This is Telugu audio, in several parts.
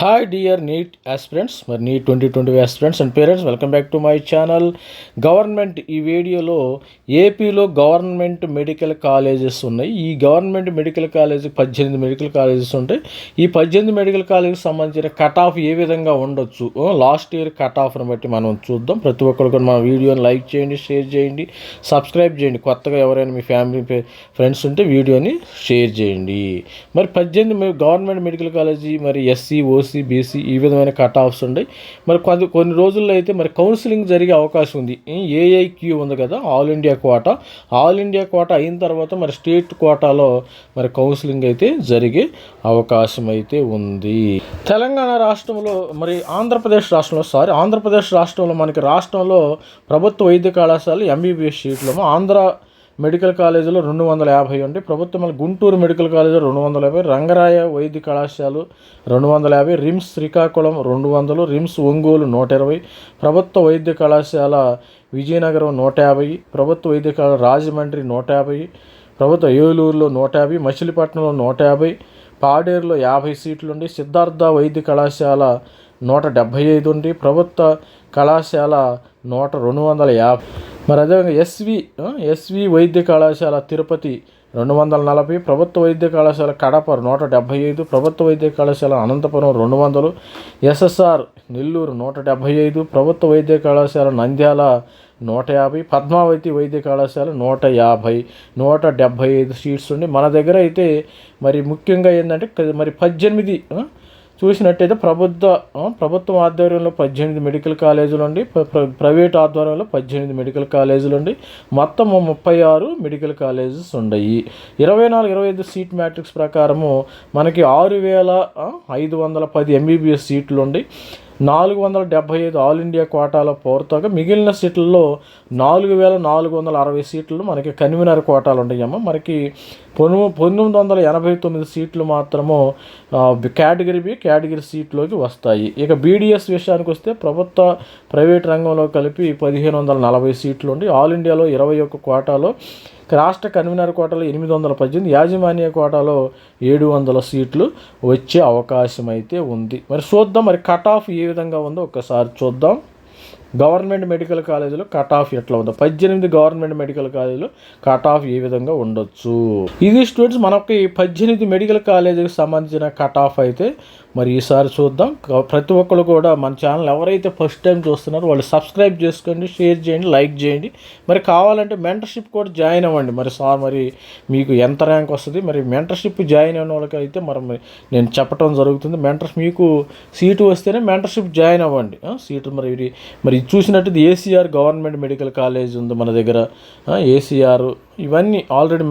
హాయ్ డియర్ నీట్ ఆస్పిరెంట్స్ మరి NEET twenty twenty aspirants and parents welcome back to my channel government ఈ వీడియోలో ఏపీలో గవర్నమెంట్ మెడికల్ కాలేజెస్ ఉన్నాయి. ఈ గవర్నమెంట్ మెడికల్ కాలేజ్ పద్దెనిమిది మెడికల్ కాలేజెస్ ఉంటాయి ఈ పద్దెనిమిది మెడికల్ కాలేజీకి సంబంధించిన కట్ ఆఫ్ ఏ విధంగా ఉండొచ్చు? లాస్ట్ ఇయర్ కట్ ఆఫ్ని బట్టి మనం చూద్దాం. ప్రతి ఒక్కరు కూడా మన వీడియోని లైక్ చేయండి షేర్ చేయండి సబ్స్క్రైబ్ చేయండి. కొత్తగా ఎవరైనా మీ ఫ్యామిలీ ఫ్రెండ్స్ ఉంటే వీడియోని షేర్ చేయండి. మరి పద్దెనిమిది గవర్నమెంట్ మెడికల్ కాలేజీ మరి ఎస్సీ ఓసీ బీసీ ఈ విధమైన కట్ ఆఫ్స్ ఉన్నాయి మరి కొన్ని కొన్ని రోజుల్లో అయితే మరి కౌన్సిలింగ్ జరిగే అవకాశం ఉంది. ఏఐక్యూ ఉంది కదా all India quota all India quota అయిన తర్వాత మరి స్టేట్ కోటాలో మరి కౌన్సిలింగ్ అయితే జరిగే అవకాశం అయితే ఉంది. తెలంగాణ రాష్ట్రంలో మరి ఆంధ్రప్రదేశ్ రాష్ట్రంలో సారీ ఆంధ్రప్రదేశ్ రాష్ట్రంలో మనకి రాష్ట్రంలో ప్రభుత్వ వైద్య కళాశాల ఎంబీబీఎస్ సీట్లము ఆంధ్ర మెడికల్ కాలేజీలో రెండు వందల యాభై ఉంటే ప్రభుత్వం గుంటూరు మెడికల్ కాలేజీలో రెండు వందల యాభై రంగరాయ వైద్య కళాశాల రెండు వందల యాభై రిమ్స్ శ్రీకాకుళం రెండు వందలు రిమ్స్ ఒంగోలు నూట ఇరవై ప్రభుత్వ వైద్య కళాశాల విజయనగరం నూట యాభై ప్రభుత్వ వైద్య కళాశాల రాజమండ్రి నూట యాభై ప్రభుత్వ ఏలూరులో నూట యాభై మచిలీపట్నంలో నూట యాభై పాడేరులో యాభై సీట్లు ఉండి సిద్ధార్థ వైద్య కళాశాల నూట డెబ్భై ఐదు ఉండి ప్రభుత్వ కళాశాల నూట రెండు వందల యాభై. మరి అదేవిధంగా ఎస్వి ఎస్వి వైద్య కళాశాల తిరుపతి రెండు వందల నలభై ప్రభుత్వ వైద్య కళాశాల కడప నూట డెబ్భై ఐదు ప్రభుత్వ వైద్య కళాశాల అనంతపురం రెండు వందలు ఎస్ఎస్ఆర్ నెల్లూరు నూట డెబ్భై ఐదు ప్రభుత్వ వైద్య కళాశాల నంద్యాల నూట యాభై పద్మావతి వైద్య కళాశాల నూట యాభై నూట డెబ్భై ఐదు సీట్స్ ఉండి మన దగ్గర అయితే మరి ముఖ్యంగా ఏంటంటే మరి పద్దెనిమిది చూసినట్టయితే ప్రభుత్వ ప్రభుత్వం ఆధ్వర్యంలో పద్దెనిమిది మెడికల్ కాలేజీలు ఉండి ప్ర- ప్రైవేట్ ఆధ్వర్యంలో పద్దెనిమిది మెడికల్ కాలేజీలు ఉండి మొత్తం ముప్పై ఆరు మెడికల్ కాలేజెస్ ఉన్నాయి ఇరవై నాలుగు ఇరవై ఐదు సీట్ మ్యాట్రిక్స్ ప్రకారము మనకి ఆరు వేల ఐదు వందల పది ఎంబీబీఎస్ సీట్లు ఉండి నాలుగు వందల డెబ్భై ఐదు ఆల్ ఇండియా కోటాలో పోరుతాగా మిగిలిన సీట్లలో నాలుగు వేల నాలుగు వందల అరవై సీట్లు మనకి కన్వీనర్ కోటాలు ఉంటాయమ్మ మనకి పొను పంతొమ్మిది వందల ఎనభై తొమ్మిది సీట్లు మాత్రము కేటగిరీ బి కేటగిరీ సీట్లోకి వస్తాయి. ఇక బీడీఎస్ విషయానికి వస్తే ప్రభుత్వ ప్రైవేట్ రంగంలో కలిపి పదిహేను వందల నలభై సీట్లు ఉండి ఆల్ ఇండియాలో ఇరవై ఒక్క కోటాలో రాష్ట్ర కన్వీనర్ కోటాలో ఎనిమిది వందల పద్దెనిమిది యాజమాన్య కోటాలో ఏడు వందల సీట్లు వచ్చే అవకాశం అయితే ఉంది. మరి చూద్దాం మరి కట్ ఆఫ్ ఏ విధంగా ఉందో ఒక్కసారి చూద్దాం. గవర్నమెంట్ మెడికల్ కాలేజీలో కట్ ఆఫ్ ఎట్లా ఉందో? పద్దెనిమిది గవర్నమెంట్ మెడికల్ కాలేజీలో కట్ ఆఫ్ ఏ విధంగా ఉండొచ్చు? ఇది స్టూడెంట్స్ మనకి పద్దెనిమిది మెడికల్ కాలేజీకి సంబంధించిన కట్ ఆఫ్ అయితే మరి ఈసారి చూద్దాం. ప్రతి ఒక్కరు కూడా మన ఛానల్ ఎవరైతే ఫస్ట్ టైం చూస్తున్నారో వాళ్ళు సబ్స్క్రైబ్ చేసుకోండి షేర్ చేయండి లైక్ చేయండి. మరి కావాలంటే మెంటర్షిప్ కూడా జాయిన్ అవ్వండి. మరి సార్ మరి మీకు ఎంత ర్యాంక్ వస్తుంది? మరి మెంటర్షిప్ జాయిన్ అయిన వాళ్ళకి అయితే మరి మరి నేను చెప్పడం జరుగుతుంది. మెంటర్స్ మీకు సీటు వస్తేనే మెంటర్షిప్ జాయిన్ అవ్వండి. సీటు మరి ఇది మరి ఇది చూసినట్టు ఏసీఆర్ గవర్నమెంట్ మెడికల్ కాలేజ్ ఉంది మన దగ్గర. ఏసీఆర్ ఇవన్నీ ఆల్రెడీ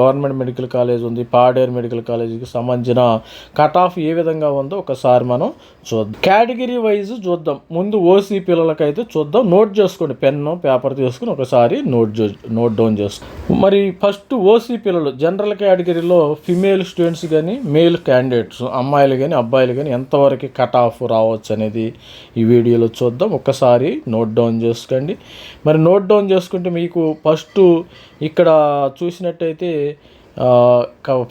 గవర్నమెంట్ మెడికల్ కాలేజ్ ఉంది. పాడేరు మెడికల్ కాలేజీకి సంబంధించిన కట్ ఆఫ్ ఏ విధంగా ఉందో ఒకసారి మనం చూద్దాం. కేటగిరీ వైజ్ చూద్దాం. ముందు ఓసీ పిల్లలకైతే చూద్దాం. నోట్ చేసుకోండి పెన్ను పేపర్ తీసుకుని ఒకసారి నోట్ చే- నోట్ డౌన్ చేసుకో మరి ఫస్ట్ ఓసీ పిల్లలు జనరల్ కేటగిరీలో ఫిమేల్ స్టూడెంట్స్ కానీ మేల్ క్యాండిడేట్స్ అమ్మాయిలు కానీ అబ్బాయిలు కానీ ఎంతవరకు కట్ ఆఫ్ రావచ్చు అనేది ఈ వీడియోలో చూద్దాం. ఒక్కసారి నోట్ డౌన్ చేసుకోండి. మరి నోట్ డౌన్ చేసుకుంటే మీకు ఫస్ట్ ఇక్కడ చూసినట్టయితే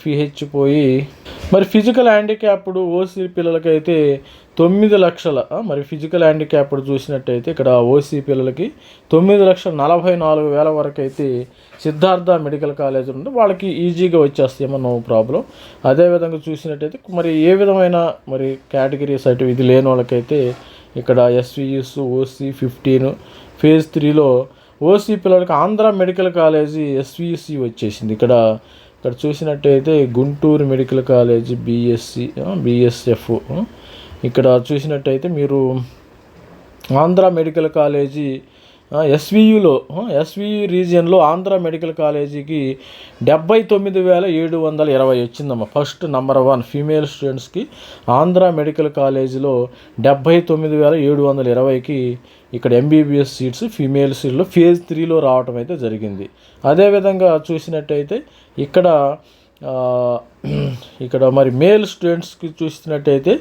పిహెచ్ పోయి మరి ఫిజికల్ హ్యాండిక్యాప్డ్ ఓసీ పిల్లలకైతే తొమ్మిది లక్షల మరి ఫిజికల్ హ్యాండిక్యాప్డ్ చూసినట్టయితే ఇక్కడ ఓసీ పిల్లలకి తొమ్మిది లక్షల నలభై నాలుగు వేల వరకు అయితే సిద్ధార్థ మెడికల్ కాలేజ్ నుండి వాళ్ళకి ఈజీగా వచ్చేస్తాయేమో ఏమన్నా ప్రాబ్లం. అదేవిధంగా చూసినట్టయితే మరి ఏ విధమైన మరి కేటగిరీస్ అయితే ఇది లేని వాళ్ళకైతే ఇక్కడ ఎస్విఎస్ ఓసీ ఫిఫ్టీన్ ఫేజ్ త్రీలో ఓసీ పిల్లలకి ఆంధ్ర మెడికల్ కాలేజీ ఎస్విసి వచ్చేసింది. ఇక్కడ ఇక్కడ చూసినట్టయితే Guntur medical college BSc BSF ఇక్కడ చూసినట్టయితే మీరు ఆంధ్ర మెడికల్ కాలేజీ ఎస్వియులో ఎస్వియు రీజియన్లో ఆంధ్ర మెడికల్ కాలేజీకి డెబ్బై తొమ్మిది వేల ఏడు వందల ఇరవై వచ్చిందమ్మ. ఫస్ట్ నంబర్ వన్ ఫీమేల్ స్టూడెంట్స్కి ఆంధ్ర మెడికల్ కాలేజీలో డెబ్బై తొమ్మిది వేల ఏడు వందల ఇరవైకి ఇక్కడ ఎంబీబీఎస్ సీట్స్ ఫీమేల్ సీట్లో ఫేజ్ త్రీలో రావటం అయితే జరిగింది. అదేవిధంగా చూసినట్టయితే ఇక్కడ ఇక్కడ మరి మేల్ స్టూడెంట్స్కి చూసినట్టయితే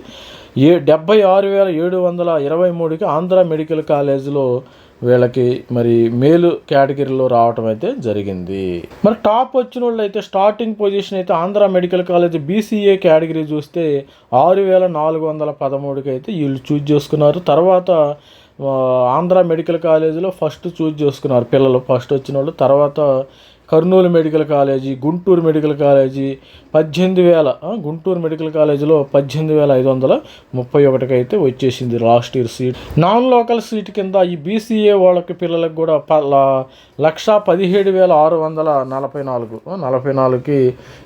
ఏ డెబ్బై ఆరు వేల ఏడు వందల ఇరవై మూడుకి ఆంధ్ర మెడికల్ కాలేజీలో వీళ్ళకి మరి మేలు కేటగిరీలో రావటం అయితే జరిగింది. మరి టాప్ వచ్చిన వాళ్ళు అయితే స్టార్టింగ్ పొజిషన్ అయితే Andhra medical college BCA category చూస్తే ఆరు వేల నాలుగు వందల పదమూడుకి అయితే వీళ్ళు చూజ్ చేసుకున్నారు. తర్వాత ఆంధ్ర మెడికల్ కాలేజీలో ఫస్ట్ చూజ్ చేసుకున్నారు పిల్లలు. ఫస్ట్ వచ్చిన వాళ్ళు తర్వాత Kurnool medical college Guntur medical college పద్దెనిమిది వేల గుంటూరు మెడికల్ కాలేజీలో పద్దెనిమిది వేల ఐదు వందల ముప్పై ఒకటికి అయితే వచ్చేసింది last year seat. Non local seat కింద ఈ బీసీఏ వాళ్ళకి పిల్లలకు కూడా ప లక్ష పదిహేడు వేల ఆరు వందల నలభై నాలుగు నలభై నాలుగుకి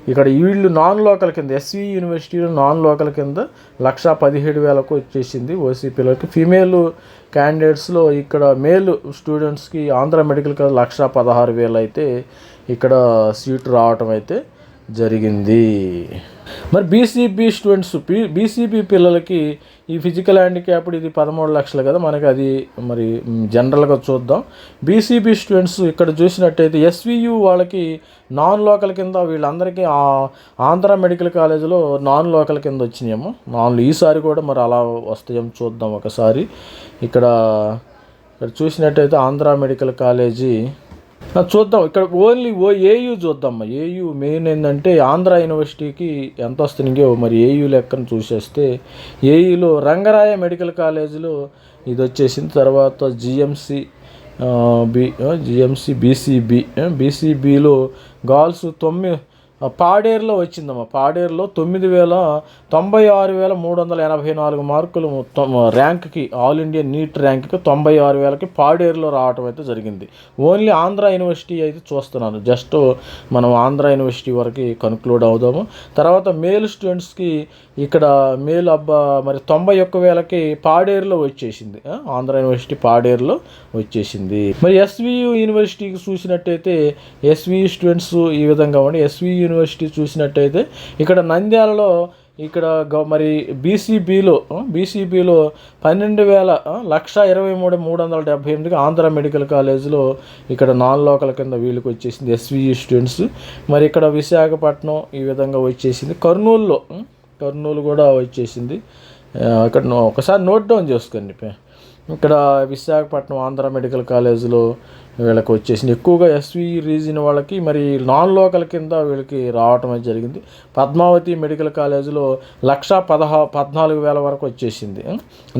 ఇక్కడ వీళ్ళు నాన్ లోకల్ కింద ఎస్వి యూనివర్సిటీలో నాన్ లోకల్ కింద లక్ష పదిహేడు వేలకు వచ్చేసింది ఓసీపీలోకి. ఫీమేల్ క్యాండిడేట్స్లో ఇక్కడ మేల్ స్టూడెంట్స్కి ఆంధ్ర మెడికల్ కాలేజ్ లక్ష పదహారు వేలు అయితే ఇక్కడ సీటు రావటం అయితే జరిగింది. మరి బీసీబీ స్టూడెంట్స్ పీ బీసీబీ పిల్లలకి ఈ ఫిజికల్ హ్యాండిక్యాప్డ్ ఇది పదమూడు లక్షలు కదా మనకి అది మరి జనరల్గా చూద్దాం. బీసీబీ స్టూడెంట్స్ ఇక్కడ చూసినట్టయితే ఎస్వియు వాళ్ళకి నాన్ లోకల్ కింద వీళ్ళందరికీ ఆంధ్ర మెడికల్ కాలేజీలో నాన్ లోకల్ కింద వచ్చినాయేమో. నాన్ ఈసారి కూడా మరి అలా వస్తాయేమో చూద్దాం ఒకసారి. ఇక్కడ ఇక్కడ చూసినట్టయితే ఆంధ్ర మెడికల్ కాలేజీ చూద్దాం. ఇక్కడ ఓన్లీ ఓ ఏయూ చూద్దాం. ఏయూ మెయిన్ ఏంటంటే ఆంధ్ర యూనివర్సిటీకి ఎంత వస్తుందో మరి ఏయూ లెక్కను చూసేస్తే ఏయూలో రంగరాయ మెడికల్ కాలేజీలో ఇది వచ్చేసిన తర్వాత జిఎంసి బి జిఎంసి బీసీబీ బీసీబీలో గర్ల్స్ తొమ్మిది పాడేరులో వచ్చిందమ్మా. పాడేరులో తొమ్మిది వేల తొంభై ఆరు వేల మూడు వందల ఎనభై నాలుగు మార్కులు మొత్తం ర్యాంక్కి ఆల్ ఇండియా నీట్ ర్యాంక్కి తొంభై ఆరు వేలకి పాడేరులో రావటం అయితే జరిగింది. ఓన్లీ ఆంధ్ర యూనివర్సిటీ అయితే చూస్తున్నాను. జస్ట్ మనం ఆంధ్ర యూనివర్సిటీ వరకు కన్క్లూడ్ అవుదాము. తర్వాత మేల్ స్టూడెంట్స్కి ఇక్కడ మేల్ అబ్బా మరి తొంభై ఒక్క వేలకి పాడేరులో వచ్చేసింది. ఆంధ్ర యూనివర్సిటీ పాడేరులో వచ్చేసింది. మరి ఎస్వియు యూనివర్సిటీకి చూసినట్టయితే ఎస్వియు స్టూడెంట్స్ ఈ విధంగా ఉండి ఎస్వియు యూనివర్సిటీ చూసినట్టయితే ఇక్కడ నంద్యాలలో ఇక్కడ గ- మరి బీసీబీలో బీసీబీలో పన్నెండు వేల లక్ష ఇరవై మూడు మూడు వందల డెబ్బై ఎనిమిదికి ఆంధ్ర మెడికల్ కాలేజ్లో ఇక్కడ నాన్ లోకల్ కింద వీళ్ళకి వచ్చేసింది ఎస్వియు స్టూడెంట్స్ మరి ఇక్కడ విశాఖపట్నం ఈ విధంగా వచ్చేసింది. కర్నూలులో కర్నూలు కూడా వచ్చేసింది. అక్కడ ఇక్కడ ఒకసారి నోట్ డౌన్ చేసుకోండి. ఇక్కడ విశాఖపట్నం ఆంధ్ర మెడికల్ కాలేజీలో వీళ్ళకి వచ్చేసింది. ఎక్కువగా ఎస్వి రీజన్ వాళ్ళకి మరి నాన్ లోకల్ కింద వీళ్ళకి రావటం అనేది జరిగింది. పద్మావతి మెడికల్ కాలేజీలో లక్ష పదహా పద్నాలుగు వేల వరకు వచ్చేసింది.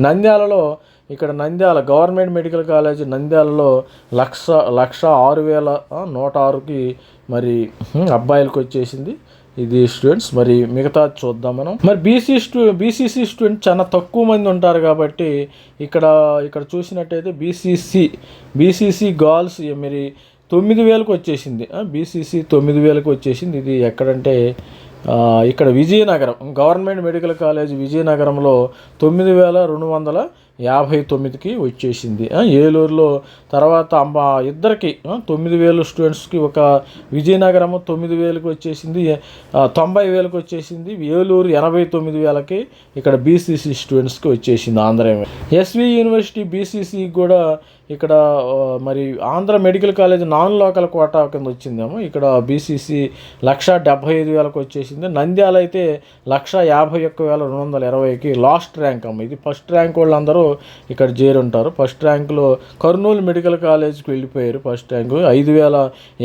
నంద్యాలలో ఇక్కడ నంద్యాల గవర్నమెంట్ మెడికల్ కాలేజ్ నంద్యాలలో లక్ష లక్ష ఆరు వేల నూట ఆరుకి మరి అబ్బాయిలకు వచ్చేసింది. ఇది స్టూడెంట్స్ మరి మిగతా చూద్దాం మనం. మరి బీసీ స్టూ బీసీసీ స్టూడెంట్ చాలా తక్కువ మంది ఉంటారు కాబట్టి ఇక్కడ ఇక్కడ చూసినట్టయితే బీసీసీ బీసీసీ గర్ల్స్ మరి తొమ్మిది వేలకు వచ్చేసింది. బీసీసీ తొమ్మిది వేలకు వచ్చేసింది. ఇది ఎక్కడంటే ఇక్కడ విజయనగరం గవర్నమెంట్ మెడికల్ కాలేజ్ విజయనగరంలో తొమ్మిది వేల రెండు వందల యాభై తొమ్మిదికి వచ్చేసింది. ఏలూరులో తర్వాత అంబ ఇద్దరికి తొమ్మిది వేలు స్టూడెంట్స్కి ఒక విజయనగరం తొమ్మిది వేలకు వచ్చేసింది. తొంభై వేలకు వచ్చేసింది. ఏలూరు ఎనభై తొమ్మిది వేలకి ఇక్కడ బీసీసీ స్టూడెంట్స్కి వచ్చేసింది ఆంధ్ర ఎస్వి యూనివర్సిటీ బీసీసీ కూడా ఇక్కడ మరి Andhra medical college non local quota కింద వచ్చిందేమో. ఇక్కడ బీసీసీ లక్ష డెబ్భై ఐదు వేలకు వచ్చేసింది. నంద్యాల అయితే లక్ష యాభై ఒక్క వేల రెండు వందల ఇరవైకి లాస్ట్ ర్యాంక్ అమ్మ. ఇది ఫస్ట్ ర్యాంక్ వాళ్ళందరూ ఇక్కడ చేరుంటారు. ఫస్ట్ ర్యాంక్లో కర్నూలు మెడికల్ కాలేజ్కి వెళ్ళిపోయారు ఫస్ట్ ర్యాంకు. ఐదు వేల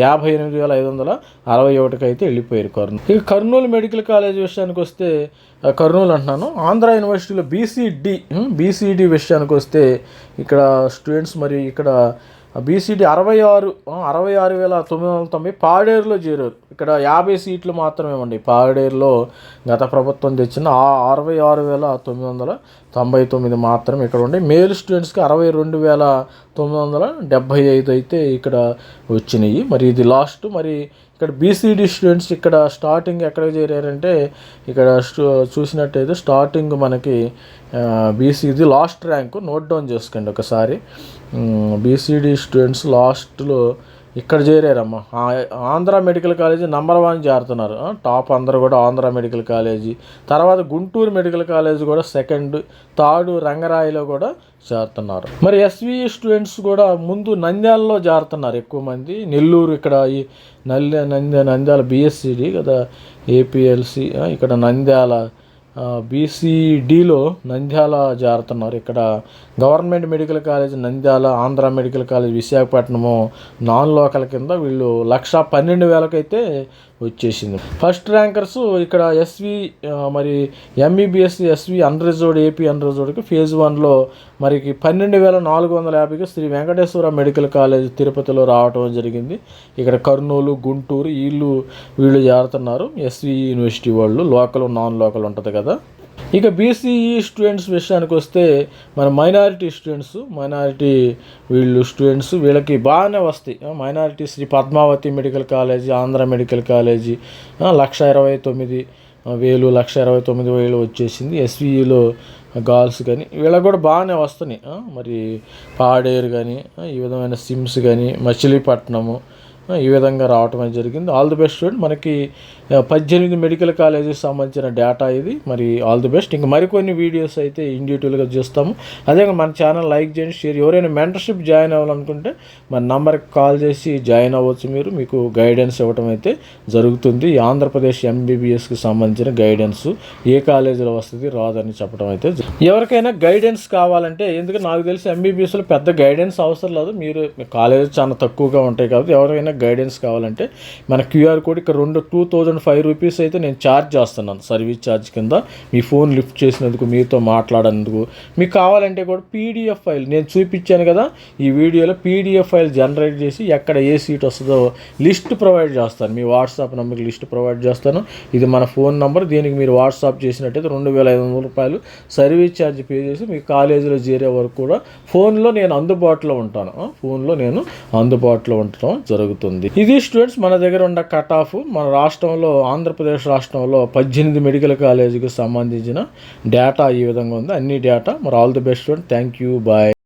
యాభై ఎనిమిది వేల ఐదు వందల అరవై ఒకటికి అయితే వెళ్ళిపోయారు కర్నూలు. ఇక కర్నూలు మెడికల్ కాలేజ్ విషయానికి వస్తే కర్నూలు అంటున్నాను. ఆంధ్ర యూనివర్సిటీలో బీసీడి బీసీడి విషయానికి వస్తే ఇక్కడ స్టూడెంట్స్ మరి ఇక్కడ బీసీడీ అరవై ఆరు అరవై ఆరు వేల తొమ్మిది వందల తొంభై పాడేరులో చేరారు. ఇక్కడ యాభై సీట్లు మాత్రమే ఉండి పాడేరులో గత ప్రభుత్వం తెచ్చిన ఆ అరవై ఆరు వేల తొమ్మిది వందల తొంభై తొమ్మిది మాత్రం ఇక్కడ ఉండి మేల్ స్టూడెంట్స్కి అరవై రెండు వేల తొమ్మిది వందల డెబ్భై ఐదు అయితే ఇక్కడ వచ్చినాయి. మరి ఇది లాస్ట్ మరి ఇక్కడ బీసీడీ స్టూడెంట్స్ ఇక్కడ స్టార్టింగ్ ఎక్కడ చేరారంటే ఇక్కడ స్టూ చూసినట్టయితే స్టార్టింగ్ మనకి బీసీది లాస్ట్ ర్యాంకు నోట్ డౌన్ చేసుకోండి ఒకసారి. బీసీడీ స్టూడెంట్స్ లాస్ట్లో ఇక్కడ చేరారమ్మా. Andhra medical college number one చేరుతున్నారు. టాప్ అందరూ కూడా ఆంధ్ర మెడికల్ కాలేజీ. తర్వాత గుంటూరు మెడికల్ కాలేజీ కూడా సెకండ్ థర్డ్ రంగరాయిలో కూడా చేరుతున్నారు. మరి ఎస్వి స్టూడెంట్స్ కూడా ముందు నంద్యాలలో చేరుతున్నారు ఎక్కువ మంది. నెల్లూరు ఇక్కడ ఈ నల్లి నంద్య నంద్యాల బిఎస్సిడి కదా ఏపీఎల్సి ఇక్కడ నంద్యాల బీసీడీలో నంద్యాల జారుతున్నారు ఇక్కడ government medical college Nandyal Andhra medical college Visakhapatnam non local కింద వీళ్ళు లక్ష పన్నెండు వేలకైతే వచ్చేసింది. ఫస్ట్ ర్యాంకర్స్ ఇక్కడ ఎస్వి మరి ఎంబీబీఎస్ ఎస్వి అన్రిజర్వ్డ్ ఏపీ అన్రిజర్వ్డ్కి ఫేజ్ వన్లో మరికి పన్నెండు వేల నాలుగు వందల యాభైకి శ్రీ వెంకటేశ్వర మెడికల్ కాలేజ్ తిరుపతిలో రావటం జరిగింది. ఇక్కడ కర్నూలు గుంటూరు వీళ్ళు వీళ్ళు చేరుతున్నారు. ఎస్వి యూనివర్సిటీ వాళ్ళు లోకల్ నాన్ లోకల్ ఉంటుంది కదా. ఇక బీసీఈ స్టూడెంట్స్ విషయానికి వస్తే మన మైనారిటీ స్టూడెంట్స్ మైనారిటీ వీళ్ళు స్టూడెంట్స్ వీళ్ళకి బాగానే వస్తాయి. Minority Shri Padmavati medical college Andhra medical college లక్ష ఇరవై తొమ్మిది వేలు లక్ష ఇరవై తొమ్మిది వేలు వచ్చేసింది. ఎస్వీఈలో గర్ల్స్ కానీ వీళ్ళకి కూడా బాగానే వస్తున్నాయి. మరి పాడేరు కానీ ఈ విధమైన సిమ్స్ కానీ మచిలీపట్నము ఈ విధంగా రావటం జరిగింది. All the best student. మనకి పద్దెనిమిది మెడికల్ కాలేజెస్ సంబంధించిన డేటా ఇది. మరి ఆల్ ది బెస్ట్ ఇంకా మరికొన్ని వీడియోస్ అయితే ఇన్ డీటెయిల్గా చేస్తాము. అదే మన ఛానల్ లైక్ చేయండి షేర్ ఎవరైనా మెంటర్షిప్ జాయిన్ అవ్వాలనుకుంటే మన నంబర్కి కాల్ చేసి జాయిన్ అవ్వచ్చు మీరు. మీకు గైడెన్స్ ఇవ్వటం అయితే జరుగుతుంది. ఆంధ్రప్రదేశ్ ఎంబీబీఎస్కి సంబంధించిన గైడెన్స్ ఏ కాలేజీలో వస్తుంది రాదని చెప్పడం అయితే ఎవరికైనా గైడెన్స్ కావాలంటే ఎందుకంటే నాకు తెలిసి ఎంబీబీఎస్లో పెద్ద గైడెన్స్ అవసరం లేదు. మీరు కాలేజ్ చాలా తక్కువగా ఉంటాయి కాబట్టి ఎవరికైనా గైడెన్స్ కావాలంటే మన క్యూఆర్ కోడ్ ఇక్కడ రెండు టూ థౌజండ్ ఫైవ్ రూపీస్ అయితే నేను ఛార్జ్ చేస్తున్నాను సర్వీస్ ఛార్జ్ కింద. మీ ఫోన్ లిఫ్ట్ చేసినందుకు మీతో మాట్లాడేందుకు. మీకు కావాలంటే కూడా పీడిఎఫ్ ఫైల్ నేను చూపించాను కదా ఈ వీడియోలో పీడిఎఫ్ ఫైల్ జనరేట్ చేసి ఎక్కడ ఏ సీట్ వస్తుందో లిస్ట్ ప్రొవైడ్ చేస్తాను. మీ వాట్సాప్ నెంబర్కి లిస్ట్ ప్రొవైడ్ చేస్తాను. ఇది మన ఫోన్ నెంబర్. దీనికి మీరు వాట్సాప్ చేసినట్టయితే రెండు వేల ఐదు వందల రూపాయలు సర్వీస్ ఛార్జ్ పే చేసి మీ కాలేజీలో చేరే వరకు కూడా ఫోన్లో నేను అందుబాటులో ఉంటాను. ఫోన్లో నేను అందుబాటులో ఉండటం జరుగుతుంది. ఇది స్టూడెంట్స్ మన దగ్గర ఉన్న కట్ ఆఫ్. మన రాష్ట్రంలో ఆంధ్రప్రదేశ్ రాష్ట్రంలో పద్దెనిమిది మెడికల్ కాలేజీకి సంబంధించిన డేటా ఈ విధంగా ఉంది. అన్ని డేటా మరి all the best thank you bye.